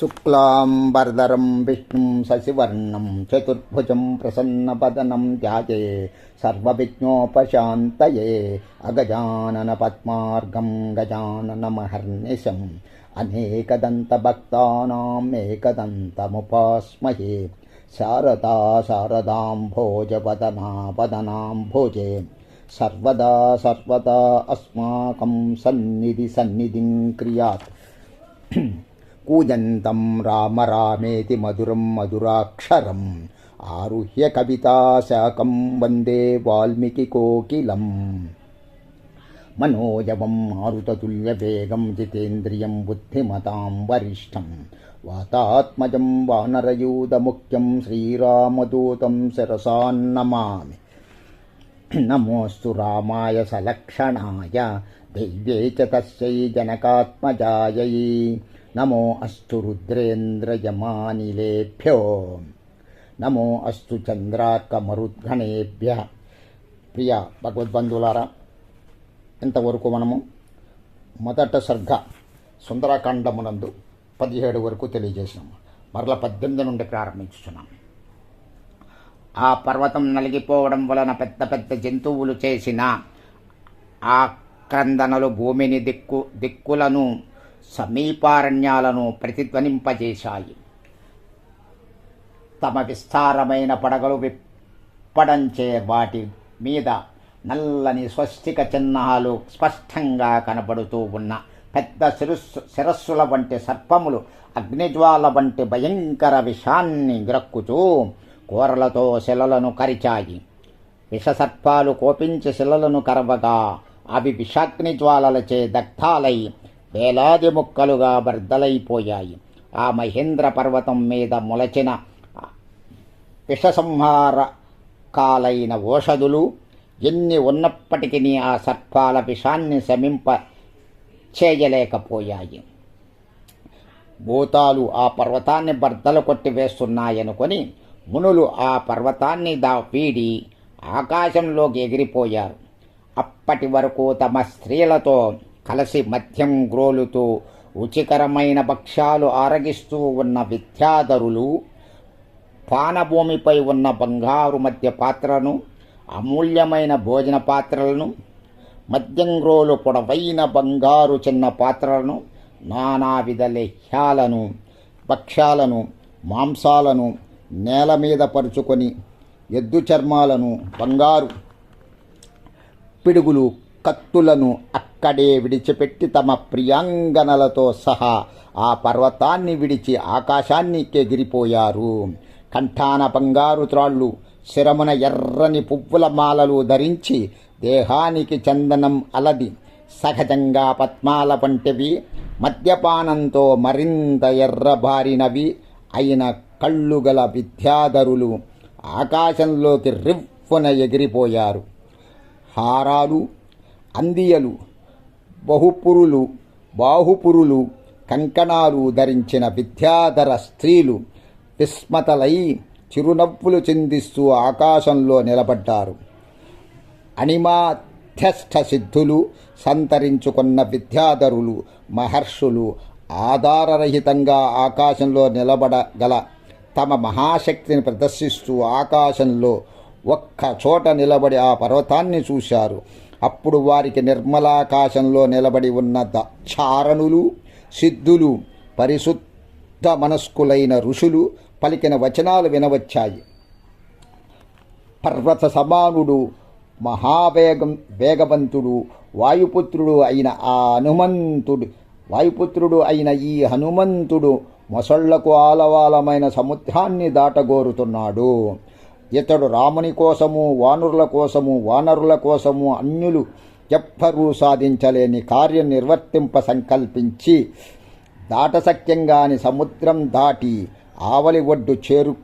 शुक्लांबरदरम विष्णु शशिवर्ण चतुर्भुज प्रसन्न पदनम प्रसन्नपदनं ध्याये अगजानन पद्मागम गजाननमहर्निशम्। अनेकदन्तभक्तानाम् एकदन्तमुपास्महे। शारदा शारदाम्भोजवदना वदनाम्भोजे सर्वदा सर्वदा अस्माकं सन्निधिसन्निधिं क्रियात्। कूजन्तं राम रामेति मधुरं मधुराक्षरम् आरुह्य कविताशाकं वन्दे वाल्मीकिकोकिलम् मनोजवं मारुततुल्यवेगं जितेन्द्रियं बुद्धिमतां वरिष्ठं वातात्मजं वानरयूतमुख्यं श्रीरामदूतं शिरसान्नमामि नमोऽस्तु रामाय सलक्षणाय दैव्यै च तस्यै जनकात्मजायै నమో అస్తు రుద్రేంద్రయమానిలేభ్యో. నమో అస్తు చంద్రార్కమరుద్గణేభ్య. ప్రియ భగవద్బంధులారా ఇంతవరకు మనము మొదట సర్గ సుందరకాండమునందు పదిహేడు వరకు తెలియజేసినాము. మరల పద్దెనిమిది నుండి ప్రారంభించుతున్నాం ఆ పర్వతం నలిగిపోవడం వలన పెద్ద పెద్ద జంతువులు చేసిన ఆక్రందనలు భూమిని దిక్కు దిక్కులను సమీపారణ్యాలను ప్రతిధ్వనింపజేశాయి. తమ విస్తారమైన పడగలు విప్పడంచే వాటి మీద నల్లని స్వస్తిక చిహ్నాలు స్పష్టంగా కనబడుతూ ఉన్న పెద్ద శిరస్సు శిరస్సుల వంటి సర్పములు అగ్నిజ్వాల వంటి భయంకర విషాన్ని గ్రక్కుతూ కూరలతో శిలలను కరిచాయి. విషసర్పాలు కోపించి శిలలను కరవగా అవి విషాగ్ని జ్వాలలచే దగ్ధాలై వేలాది ముక్కలుగా బర్దలైపోయాయి. ఆ మహేంద్ర పర్వతం మీద మొలచిన విషసంహార కాలైన ఓషధులు ఎన్ని ఉన్నప్పటికీ ఆ సర్పాల విషాన్ని శమింప చేయలేకపోయాయి. భూతాలు ఆ పర్వతాన్ని బర్దలు కొట్టివేస్తున్నాయనుకొని మునులు ఆ పర్వతాన్ని దా పీడి ఆకాశంలోకి ఎగిరిపోయారు. అప్పటి వరకు తమ స్త్రీలతో కలసి మద్యం గ్రోలుతూ రుచికరమైన భక్ష్యాలు ఆరగిస్తూ ఉన్న విద్యాధరులు పానభూమిపై ఉన్న బంగారు మద్య పాత్రను అమూల్యమైన భోజన పాత్రలను మద్యంగ్రోలు పొడవైన బంగారు చిన్న పాత్రలను నానావిధ లేహ్యాలను భక్ష్యాలను మాంసాలను నేల మీద పరుచుకొని ఎద్దు చర్మాలను బంగారు పిడుగులు కత్తులను అక్కడే విడిచిపెట్టి తమ ప్రియాంగనలతో సహా ఆ పర్వతాన్ని విడిచి ఆకాశాన్ని ఎగిరిపోయారు కంఠాన బంగారు త్రాళ్ళు శిరమున ఎర్రని పువ్వుల మాలలు ధరించి దేహానికి చందనం అలది. సహజంగా పద్మాల వంటివి మద్యపానంతో మరింత ఎర్రబారినవి అయిన కళ్ళు గల విద్యాధరులు ఆకాశంలోకి రివ్వున ఎగిరిపోయారు. హారాలు అందియలు బహుపురులు బాహుపురులు కంకణాలు ధరించిన విద్యాధర స్త్రీలు విస్మతలై చిరునవ్వులు చిందిస్తూ ఆకాశంలో నిలబడ్డారు. అణిమాధ్యస్థ సిద్ధులు సంతరించుకున్న విద్యాధరులు మహర్షులు ఆధారరహితంగా ఆకాశంలో నిలబడగల తమ మహాశక్తిని ప్రదర్శిస్తూ ఆకాశంలో ఒక్క చోట నిలబడి ఆ పర్వతాన్ని చూశారు. అప్పుడు వారికి నిర్మలాకాశంలో నిలబడి ఉన్న ద చారణులు సిద్ధులు పరిశుద్ధ మనస్కులైన ఋషులు పలికిన వచనాలు వినవచ్చాయి. పర్వత సమానుడు మహావేగం వేగవంతుడు వాయుపుత్రుడు అయిన ఆ హనుమంతుడు వాయుపుత్రుడు అయిన ఈ హనుమంతుడు మొసళ్ళకు ఆలవాలమైన సముద్రాన్ని దాటగోరుతున్నాడు. ఇతడు రాముని కోసము వానరుల కోసము వానరుల కోసము అన్యులు ఎవ్వరూ సాధించలేని కార్యం నిర్వర్తింప సంకల్పించి దాటసక్యంగాని సముద్రం దాటి ఆవలి ఒడ్డు చేరు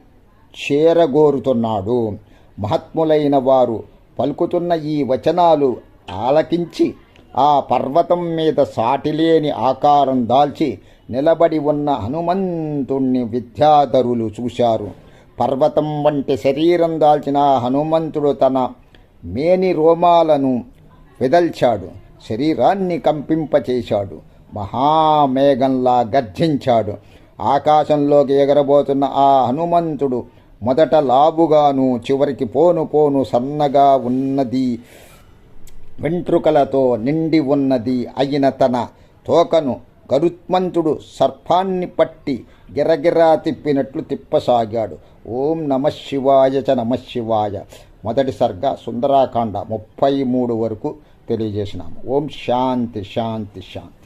చేరగోరుతున్నాడు. మహాత్ములైన వారు పలుకుతున్న ఈ వచనాలు ఆలకించి ఆ పర్వతం మీద సాటిలేని ఆకారం దాల్చి నిలబడి ఉన్న హనుమంతుణ్ణి విద్యాధరులు చూశారు. పర్వతం వంటి శరీరం దాల్చిన ఆ హనుమంతుడు తన మేని రోమాలను విదల్చాడు. శరీరాన్ని కంపింపచేశాడు. మహామేఘంలా గర్జించాడు. ఆకాశంలోకి ఎగరబోతున్న ఆ హనుమంతుడు మొదట లాబుగాను చివరికి పోను పోను సన్నగా ఉన్నది వెంట్రుకలతో నిండి ఉన్నది అయిన తన తోకను గరుత్మంతుడు సర్పాన్ని పట్టి గిరగిరా తిప్పినట్లు తిప్పసాగాడు. ఓం నమ శివాయ చ నమ శివాయ. మొదటి సర్గ సుందరాకాండ ముప్పై మూడు వరకు తెలియజేసినాము. ఓం శాంతి శాంతి శాంతి.